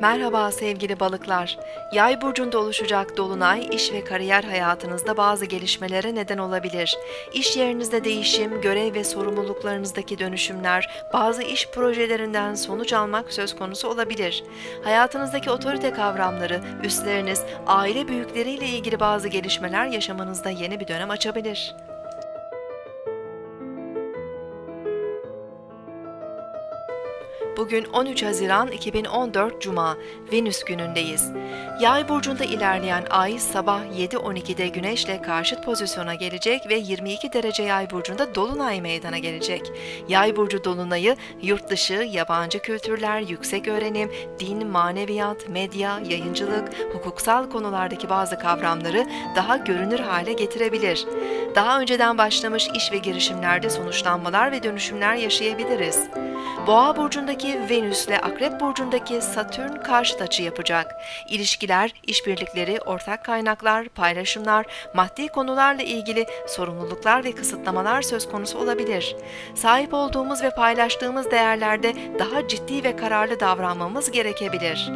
Merhaba sevgili balıklar. Yay burcunda oluşacak dolunay iş ve kariyer hayatınızda bazı gelişmelere neden olabilir. İş yerinizde değişim, görev ve sorumluluklarınızdaki dönüşümler, bazı iş projelerinden sonuç almak söz konusu olabilir. Hayatınızdaki otorite kavramları, üstleriniz, aile büyükleriyle ilgili bazı gelişmeler yaşamanızda yeni bir dönem açabilir. Bugün 13 Haziran 2014 Cuma, Venüs günündeyiz. Yay burcunda ilerleyen ay sabah 7.12'de Güneş'le karşıt pozisyona gelecek ve 22 derece Yay burcunda dolunay meydana gelecek. Yay burcu dolunayı yurt dışı, yabancı kültürler, yüksek öğrenim, din, maneviyat, medya, yayıncılık, hukuksal konulardaki bazı kavramları daha görünür hale getirebilir. Daha önceden başlamış iş ve girişimlerde sonuçlanmalar ve dönüşümler yaşayabiliriz. Boğa burcundaki Venüs ile Akrep burcundaki Satürn karşıt açı yapacak. İlişkiler, işbirlikleri, ortak kaynaklar, paylaşımlar, maddi konularla ilgili sorumluluklar ve kısıtlamalar söz konusu olabilir. Sahip olduğumuz ve paylaştığımız değerlerde daha ciddi ve kararlı davranmamız gerekebilir.